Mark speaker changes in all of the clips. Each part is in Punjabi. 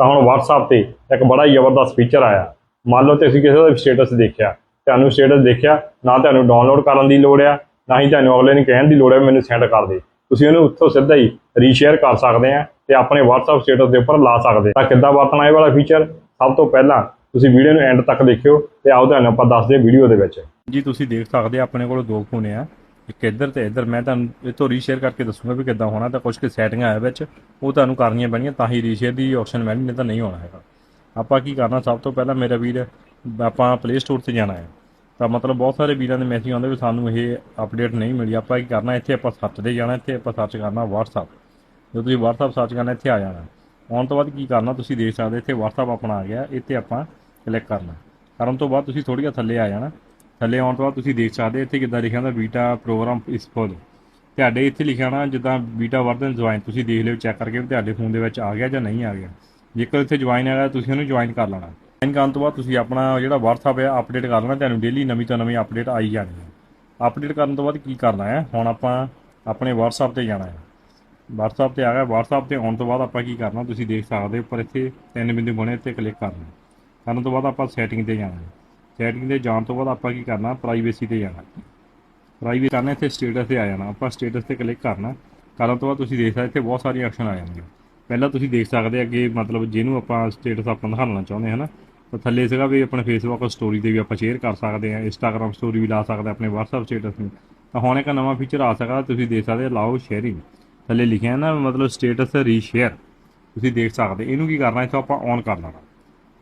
Speaker 1: ਤਾਂ ਹੁਣ WhatsApp ਤੇ ਇੱਕ ਬੜਾ ਹੀ ਜ਼ਬਰਦਸਤ ਫੀਚਰ ਆਇਆ। ਮੰਨ ਲਓ ਤੁਸੀਂ ਕਿਸੇ ਦਾ ਸਟੇਟਸ ਦੇਖਿਆ, ਤੁਹਾਨੂੰ ਸਟੇਟਸ ਦੇਖਿਆ, ਨਾ ਤੁਹਾਨੂੰ ਡਾਊਨਲੋਡ ਕਰਨ ਦੀ ਲੋੜ ਆ, ਨਾ ਹੀ ਤੁਹਾਨੂੰ ਅਗਲੇ ਨੂੰ ਕਹਿਣ ਦੀ ਲੋੜ ਹੈ ਮੈਨੂੰ ਸੈਂਡ ਕਰ ਦੇ। ਤੁਸੀਂ ਉਹਨੂੰ ਉੱਥੋਂ ਸਿੱਧਾ ਹੀ ਰੀਸ਼ੇਅਰ ਕਰ ਸਕਦੇ ਆ ਤੇ ਆਪਣੇ WhatsApp ਸਟੇਟਸ ਦੇ ਉੱਪਰ ਲਾ ਸਕਦੇ ਤਾਂ ਕਿੱਦਾਂ ਵਰਤਣਾ ਇਹ ਵਾਲਾ ਫੀਚਰ ਸਭ ਤੋਂ ਪਹਿਲਾਂ ਤੁਸੀਂ ਵੀਡੀਓ ਨੂੰ ਐਂਡ ਤੱਕ ਦੇਖਿਓ ਤੇ ਆਓ ਤੁਹਾਨੂੰ ਆਪਾਂ ਦੱਸਦੇ ਵੀਡੀਓ ਦੇ ਵਿੱਚ।
Speaker 2: ਜੀ, ਤੁਸੀਂ ਦੇਖ ਸਕਦੇ ਆ, ਆਪਣੇ ਕੋਲ ਦੋ ਫੋਨ ਆ। ਇੱਕ ਇੱਧਰ ਤੇ ਇੱਧਰ, ਮੈਂ ਤੁਹਾਨੂੰ ਇਹ ਤੋਂ ਰੀਸ਼ੇਅਰ ਕਰਕੇ ਦੱਸੂਗਾ ਵੀ ਕਿੱਦਾਂ ਹੋਣਾ, ਤਾਂ ਕੁਝ ਕੁ ਸੈਟਿੰਗਾਂ ਆ ਵਿੱਚ, ਉਹ ਤੁਹਾਨੂੰ ਕਰਨੀਆਂ ਪੈਣੀਆਂ, ਤਾਂ ਹੀ ਰੀਸ਼ੇਅਰ ਦੀ ਆਪਸ਼ਨ ਮਿਲਣੀ, ਨਹੀਂ ਤਾਂ ਨਹੀਂ ਹੋਣਾ ਹੈਗਾ। ਆਪਾਂ ਕੀ ਕਰਨਾ, ਸਭ ਤੋਂ ਪਹਿਲਾਂ ਮੇਰਾ ਵੀਰ, ਆਪਾਂ ਪਲੇ ਸਟੋਰ ਤੇ ਜਾਣਾ ਹੈ। ਤਾਂ ਮਤਲਬ ਬਹੁਤ ਸਾਰੇ ਵੀਰਾਂ ਦੇ ਮੈਸੇਜ ਆਉਂਦੇ ਵੀ ਸਾਨੂੰ ਇਹ ਅਪਡੇਟ ਨਹੀਂ ਮਿਲੀ। ਆਪਾਂ ਕੀ ਕਰਨਾ, ਇੱਥੇ ਆਪਾਂ ਸਰਚ ਤੇ ਜਾਣਾ, ਇੱਥੇ ਆਪਾਂ ਸਰਚ ਕਰਨਾ WhatsApp ਜਦੋਂ ਤੁਸੀਂ WhatsApp ਸਰਚ ਕਰਨਾ, ਇੱਥੇ ਆ ਜਾਣਾ। ਆਉਣ ਤੋਂ ਬਾਅਦ ਕੀ ਕਰਨਾ, ਤੁਸੀਂ ਦੇਖ ਸਕਦੇ ਇੱਥੇ WhatsApp ਆਪਣਾ ਆ ਗਿਆ, ਇੱਥੇ ਆਪਾਂ ਕਲਿੱਕ ਕਰਨਾ। ਕਰਨ ਤੋਂ ਬਾਅਦ ਤੁਸੀਂ ਥੋੜੀ ਜਿਹਾ ਥੱਲੇ ਆ ਜਾਣਾ। ਥੱਲੇ ਆਉਣ ਤੋਂ ਬਾਅਦ ਤੁਸੀਂ ਦੇਖ ਸਕਦੇ ਇੱਥੇ ਕਿੱਦਾਂ ਲਿਖਿਆ ਹੁੰਦਾ ਬੀਟਾ ਪ੍ਰੋਗਰਾਮ ਇਸ ਫੁੱਲ ਤੁਹਾਡੇ ਇੱਥੇ ਲਿਖਿਆ ਹੋਣਾ ਜਿੱਦਾਂ ਬੀਟਾ ਵਰਜ਼ਨ ਜੁਆਇਨ, ਤੁਸੀਂ ਦੇਖ ਲਿਓ, ਚੈੱਕ ਕਰਕੇ ਵੀ ਤੁਹਾਡੇ ਫੋਨ ਦੇ ਵਿੱਚ ਆ ਗਿਆ ਜਾਂ ਨਹੀਂ ਆ ਗਿਆ। ਜੇਕਰ ਇੱਥੇ ਜੁਆਇਨ ਹੈਗਾ, ਤੁਸੀਂ ਉਹਨੂੰ ਜੁਆਇਨ ਕਰ ਲੈਣਾ। ਜੁਆਇਨ ਕਰਨ ਤੋਂ ਬਾਅਦ ਤੁਸੀਂ ਆਪਣਾ ਜਿਹੜਾ WhatsApp ਹੈ ਅਪਡੇਟ ਕਰ ਲੈਣਾ, ਤੁਹਾਨੂੰ ਡੇਲੀ ਨਵੀਂ ਤੋਂ ਨਵੀਂ ਅਪਡੇਟ ਆਈ ਜਾਣੀ ਹੈ। ਅਪਡੇਟ ਕਰਨ ਤੋਂ ਬਾਅਦ ਕੀ ਕਰਨਾ ਹੈ? ਹੁਣ ਆਪਾਂ ਆਪਣੇ WhatsApp ਤੇ ਜਾਣਾ ਹੈ। WhatsApp ਤੇ ਆ ਗਿਆ। WhatsApp ਤੇ ਆਉਣ ਤੋਂ ਬਾਅਦ ਆਪਾਂ ਕੀ ਕਰਨਾ, ਤੁਸੀਂ ਦੇਖ ਸਕਦੇ ਹੋ, ਉੱਪਰ ਇੱਥੇ ਤਿੰਨ ਬਿੰਦੂ ਬਣੇ ਤੇ ਕਲਿੱਕ ਕਰਨਾ। ਕਰਨ ਤੋਂ ਬਾਅਦ ਆਪਾਂ ਸੈਟਿੰਗ ਤੇ ਜਾਣਾ ਹੈ। ਸੈਟਿੰਗ ਤੇ ਜਾਣ ਤੋਂ ਬਾਅਦ ਆਪਾਂ ਕੀ ਕਰਨਾ ਪ੍ਰਾਈਵੇਸੀ ਤੇ ਜਾਣਾ। ਪ੍ਰਾਈਵੇਸੀ ਕਰਨਾ, ਇੱਥੇ ਸਟੇਟਸ ਤੇ ਆ ਜਾਣਾ। ਆਪਾਂ ਸਟੇਟਸ ਤੇ ਕਲਿੱਕ ਕਰਨਾ, ਕਰਨ ਤੋਂ ਬਾਅਦ ਤੁਸੀਂ ਦੇਖ ਸਕਦੇ ਇੱਥੇ ਬਹੁਤ ਸਾਰੀਆਂ ਆਪਸ਼ਨ ਆ ਜਾਣਗੀਆਂ। ਪਹਿਲਾਂ ਤੁਸੀਂ ਦੇਖ ਸਕਦੇ ਅੱਗੇ ਮਤਲਬ ਜਿਹਨੂੰ ਆਪਾਂ ਸਟੇਟਸ ਆਪਾਂ ਦਿਖਾਉਣਾ ਚਾਹੁੰਦੇ ਹਾਂ ਨਾ ਤਾਂ ਥੱਲੇ ਸੀਗਾ ਵੀ ਆਪਣੇ ਫੇਸਬੁੱਕ ਸਟੋਰੀ ਤੇ ਵੀ ਆਪਾਂ ਸ਼ੇਅਰ ਕਰ ਸਕਦੇ ਹਾਂ ਇੰਸਟਾਗ੍ਰam ਸਟੋਰੀ ਵੀ ਲਾ ਸਕਦੇ ਆਪਣੇ WhatsApp ਸਟੇਟਸ ਨੂੰ। ਤਾਂ ਹੁਣ ਇੱਕ ਨਵਾਂ ਫੀਚਰ ਆ ਸਕਦਾ, ਤੁਸੀਂ ਦੇਖ ਸਕਦੇ ਲਾਓ ਸ਼ੇਅਰਿੰਗ ਥੱਲੇ ਲਿਖਿਆ ਨਾ ਮਤਲਬ ਸਟੇਟਸ ਰੀਸ਼ੇਅਰ ਤੁਸੀਂ ਦੇਖ ਸਕਦੇ ਇਹਨੂੰ ਕੀ ਕਰਨਾ, ਇੱਥੋਂ ਆਪਾਂ ਔਨ ਕਰ ਲੈਣਾ।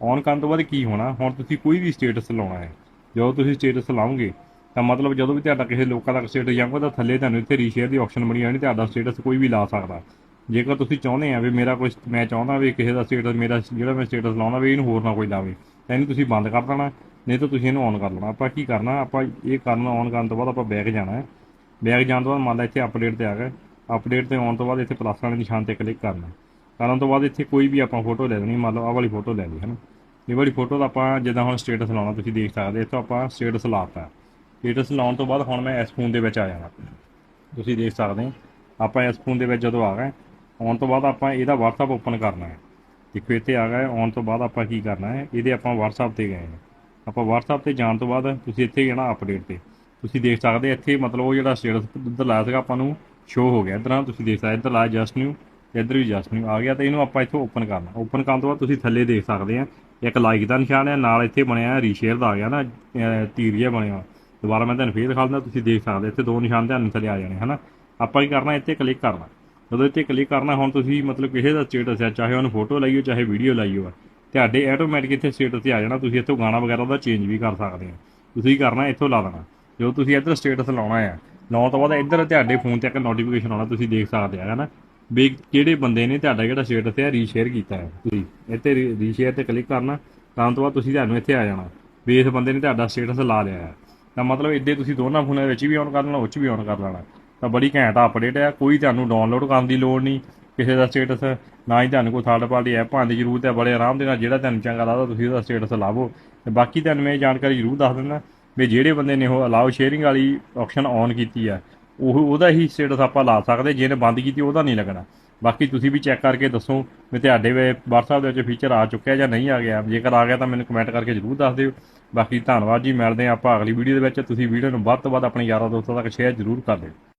Speaker 2: ਔਨ ਕਰਨ ਤੋਂ ਬਾਅਦ ਕੀ ਹੋਣਾ? ਹੁਣ ਤੁਸੀਂ ਕੋਈ ਵੀ ਸਟੇਟਸ ਲਾਉਣਾ ਹੈ। ਜਦੋਂ ਤੁਸੀਂ ਸਟੇਟਸ ਲਾਉਂਗੇ ਤਾਂ ਮਤਲਬ ਜਦੋਂ ਵੀ ਤੁਹਾਡਾ ਕਿਸੇ ਲੋਕਾਂ ਦਾ ਸਟੇਟਸ ਜਾਊਗਾ ਤਾਂ ਥੱਲੇ ਤੁਹਾਨੂੰ ਇੱਥੇ ਰੀਸ਼ੇਅਰ ਦੀ ਆਪਸ਼ਨ ਬਣੀ ਜਾਣੀ ਤੁਹਾਡਾ ਸਟੇਟਸ ਕੋਈ ਵੀ ਲਾ ਸਕਦਾ। ਜੇਕਰ ਤੁਸੀਂ ਚਾਹੁੰਦੇ ਆ ਵੀ ਮੇਰਾ ਕੋਈ ਮੈਂ ਚਾਹੁੰਦਾ ਵੀ ਕਿਸੇ ਦਾ ਸਟੇਟਸ ਮੇਰਾ ਜਿਹੜਾ ਮੈਂ ਸਟੇਟਸ ਲਾਉਣਾ ਵੀ ਇਹਨੂੰ ਹੋਰ ਨਾ ਕੋਈ ਲਾਵੇ, ਤਾਂ ਇਹਨੂੰ ਤੁਸੀਂ ਬੰਦ ਕਰ ਦੇਣਾ, ਨਹੀਂ ਤਾਂ ਤੁਸੀਂ ਇਹਨੂੰ ਔਨ ਕਰ ਲੈਣਾ। ਆਪਾਂ ਕੀ ਕਰਨਾ? ਆਪਾਂ ਇਹ ਕਰਨਾ ਔਨ ਕਰਨ ਤੋਂ ਬਾਅਦ ਆਪਾਂ ਬੈਕ ਜਾਣਾ ਹੈ। ਬੈਕ ਜਾਣ ਤੋਂ ਬਾਅਦ ਮੰਨ ਲਾ ਇੱਥੇ ਅਪਡੇਟ ਤੇ ਆ ਗਏ। ਅਪਡੇਟ ਤੇ ਆਉਣ ਤੋਂ ਬਾਅਦ ਇੱਥੇ ਪਲੱਸ ਵਾਲੇ ਨਿਸ਼ਾਨ ਤੇ ਕਲਿੱਕ ਕਰਨਾ। ਕਰਨ ਤੋਂ ਬਾਅਦ ਇੱਥੇ ਕੋਈ ਵੀ ਆਪਾਂ ਫੋਟੋ ਲੈ ਲੈਣੀ, ਮੰਨ ਲਓ ਆਹ ਵਾਲੀ ਫੋਟੋ ਲੈ ਲਈ ਹੈ ਨਾ ਇਹ ਵਾਲੀ ਫੋਟੋ ਦਾ ਆਪਾਂ ਜਿੱਦਾਂ ਹੁਣ ਸਟੇਟਸ ਲਾਉਣਾ ਤੁਸੀਂ ਦੇਖ ਸਕਦੇ, ਇੱਥੋਂ ਆਪਾਂ ਸਟੇਟਸ ਲਾਤਾ। ਸਟੇਟਸ ਲਾਉਣ ਤੋਂ ਬਾਅਦ ਹੁਣ ਮੈਂ ਇਸ ਫੋਨ ਦੇ ਵਿੱਚ ਆ ਜਾਣਾ। ਤੁਸੀਂ ਦੇਖ ਸਕਦੇ ਹੋ, ਆਪਾਂ ਇਸ ਫੋਨ ਦੇ ਵਿੱਚ ਜਦੋਂ ਆ ਗਏ, ਆਉਣ ਤੋਂ ਬਾਅਦ ਆਪਾਂ ਇਹਦਾ WhatsApp ਓਪਨ ਕਰਨਾ ਹੈ। ਦੇਖੋ, ਇੱਥੇ ਆ ਗਏ, ਆਉਣ ਤੋਂ ਬਾਅਦ ਆਪਾਂ ਕੀ ਕਰਨਾ ਹੈ, ਇਹਦੇ ਆਪਾਂ WhatsApp ਤੇ ਗਏ ਨੇ ਆਪਾਂ WhatsApp ਤੇ ਜਾਣ ਤੋਂ ਬਾਅਦ ਤੁਸੀਂ ਇੱਥੇ ਜਾਣਾ ਅਪਡੇਟ ਤੇ। ਤੁਸੀਂ ਦੇਖ ਸਕਦੇ ਇੱਥੇ ਮਤਲਬ ਉਹ ਜਿਹੜਾ ਸਟੇਟਸ ਇੱਧਰ ਲਾਇਆ ਸੀਗਾ, ਆਪਾਂ ਨੂੰ ਸ਼ੋ ਹੋ ਗਿਆ। ਇੱਧਰ ਤੁਸੀਂ ਦੇਖ ਸਕਦੇ ਇੱਧਰ ਲਾਇਆ ਜਸਟ ਨਿਊ ਇੱਧਰ ਵੀ ਜਸਟਿੰਗ ਆ ਗਿਆ ਤੇ ਇਹਨੂੰ ਆਪਾਂ ਇੱਥੋਂ ਓਪਨ ਕਰਨਾ। ਓਪਨ ਕਰਨ ਤੋਂ ਬਾਅਦ ਤੁਸੀਂ ਥੱਲੇ ਦੇਖ ਸਕਦੇ ਆ, ਇੱਕ ਲਾਈਕ ਦਾ ਨਿਸ਼ਾਨ ਹੈ ਨਾਲ ਇੱਥੇ ਬਣਿਆ ਰੀਸ਼ੇਅਰ ਦਾ ਆ ਗਿਆ ਨਾ, ਅਹ, ਤੀਰ ਜਿਹਾ ਬਣਿਆ ਦੁਬਾਰਾ ਮੈਂ ਤੁਹਾਨੂੰ ਫੇਰ ਦਿਖਾ ਦਿੰਦਾ ਤੁਸੀਂ ਦੇਖ ਸਕਦੇ ਇੱਥੇ ਦੋ ਨਿਸ਼ਾਨ ਧਿਆਨ ਥੱਲੇ ਆ ਜਾਣੇ, ਹਨਾ? ਆਪਾਂ ਕੀ ਕਰਨਾ, ਇੱਥੇ ਕਲਿੱਕ ਕਰਨਾ। ਜਦੋਂ ਇੱਥੇ ਕਲਿੱਕ ਕਰਨਾ, ਹੁਣ ਤੁਸੀਂ ਮਤਲਬ ਕਿਸੇ ਦਾ ਸਟੇਟਸ ਹੈ ਚਾਹੇ ਉਹਨੂੰ ਫੋਟੋ ਲਾਈਓ, ਚਾਹੇ ਵੀਡੀਓ ਲਾਈਓ ਆ, ਤੁਹਾਡੇ ਆਟੋਮੈਟਿਕ ਇੱਥੇ ਸਟੇਟਸ ਤੇ ਆ ਜਾਣਾ, ਤੁਸੀਂ ਇੱਥੋਂ ਗਾਣਾ ਵਗੈਰਾ ਦਾ ਚੇਂਜ ਵੀ ਕਰ ਸਕਦੇ ਆ ਤੁਸੀਂ ਕੀ ਕਰਨਾ, ਇੱਥੋਂ ਲਾ ਦੇਣਾ। ਜਦੋਂ ਤੁਸੀਂ ਇੱਧਰ ਸਟੇਟਸ ਲਾਉਣਾ ਆ, ਲਾਉਣ ਤੋਂ ਬਾਅਦ ਇੱਧਰ ਤੁਹਾਡੇ ਫੋਨ ਤੇ ਇੱਕ ਨੋਟੀਫਿਕੇਸ਼ਨ ਆਉਣਾ, ਤੁਸੀਂ ਦੇਖ ਸਕਦੇ ਆ, ਹਨਾ? ਵੀ ਕਿਹੜੇ ਬੰਦੇ ਨੇ ਤੁਹਾਡਾ ਜਿਹੜਾ ਸਟੇਟਸ ਹੈ ਰੀਸ਼ੇਅਰ ਕੀਤਾ ਹੈ। ਤੁਸੀਂ ਇੱਥੇ ਰੀਸ਼ੇਅਰ ਤੇ ਕਲਿੱਕ ਕਰਨਾ, ਤਾਂ ਤੋਂ ਬਾਅਦ ਤੁਸੀਂ ਤੁਹਾਨੂੰ ਇੱਥੇ ਆ ਜਾਣਾ। ਵੀ ਇਸ ਬੰਦੇ ਨੇ ਤੁਹਾਡਾ ਸਟੇਟਸ ਲਾ ਲਿਆ ਹੈ। ਤਾਂ ਮਤਲਬ ਇੱਦੇ ਤੁਸੀਂ ਦੋਨਾਂ ਫੋਨਾਂ ਵਿੱਚ ਵੀ ਔਨ ਕਰ ਲੈਣਾ, ਉਹ 'ਚ ਵੀ ਔਨ ਕਰ ਲੈਣਾ। ਤਾਂ ਬੜੀ ਘੈਂਟ ਅਪਡੇਟ ਹੈ ਕੋਈ ਤੁਹਾਨੂੰ ਡਾਊਨਲੋਡ ਕਰਨ ਦੀ ਲੋੜ ਨਹੀਂ, ਕਿਸੇ ਦਾ ਸਟੇਟਸ ਨਾ ਹੀ ਤੁਹਾਨੂੰ ਕੋਈ ਥਰਡ ਪਾਰਟੀ ਐਪ ਪਾਉਣ ਦੀ ਜ਼ਰੂਰਤ ਹੈ। ਬੜੇ ਆਰਾਮ ਦੇ ਨਾਲ ਜਿਹੜਾ ਤੁਹਾਨੂੰ ਚੰਗਾ ਲੱਗਦਾ, ਤੁਸੀਂ ਉਹਦਾ ਸਟੇਟਸ ਲਾਵੋ। ਤੇ ਬਾਕੀ ਤੁਹਾਨੂੰ ਮੈਂ ਇਹ ਜਾਣਕਾਰੀ ਜ਼ਰੂਰ ਦੱਸ ਦਿੰਦਾ ਵੀ ਜਿਹੜੇ ਬੰਦੇ ਨੇ ਉਹ ਅਲਾਉ ਸ਼ੇਅਰਿੰਗ ਵਾਲੀ ਆਪਸ਼ਨ ਔਨ ਕੀਤੀ ਹੈ ਉਹ ਉਹਦਾ ਹੀ ਸਟੇਟਸ ਆਪਾਂ ਲਾ ਸਕਦੇ, ਜਿਹਨੇ ਬੰਦ ਕੀਤੀ ਉਹਦਾ ਨਹੀਂ ਲੱਗਣਾ। ਬਾਕੀ ਤੁਸੀਂ ਵੀ ਚੈੱਕ ਕਰਕੇ ਦੱਸੋ ਵੀ ਤੁਹਾਡੇ ਵੇ WhatsApp ਦੇ ਵਿੱਚ ਫੀਚਰ ਆ ਚੁੱਕਿਆ ਜਾਂ ਨਹੀਂ ਆ ਗਿਆ। ਜੇਕਰ ਆ ਗਿਆ ਤਾਂ ਮੈਨੂੰ ਕਮੈਂਟ ਕਰਕੇ ਜ਼ਰੂਰ ਦੱਸ ਦਿਓ। ਬਾਕੀ ਧੰਨਵਾਦ ਜੀ, ਮਿਲਦੇ ਹਾਂ ਆਪਾਂ ਅਗਲੀ ਵੀਡੀਓ ਦੇ ਵਿੱਚ। ਤੁਸੀਂ ਵੀਡੀਓ ਨੂੰ ਵੱਧ ਤੋਂ ਵੱਧ ਆਪਣੇ ਯਾਰਾਂ ਦੋਸਤਾਂ ਤੱਕ ਸ਼ੇਅਰ ਜ਼ਰੂਰ ਕਰ ਦਿਓ।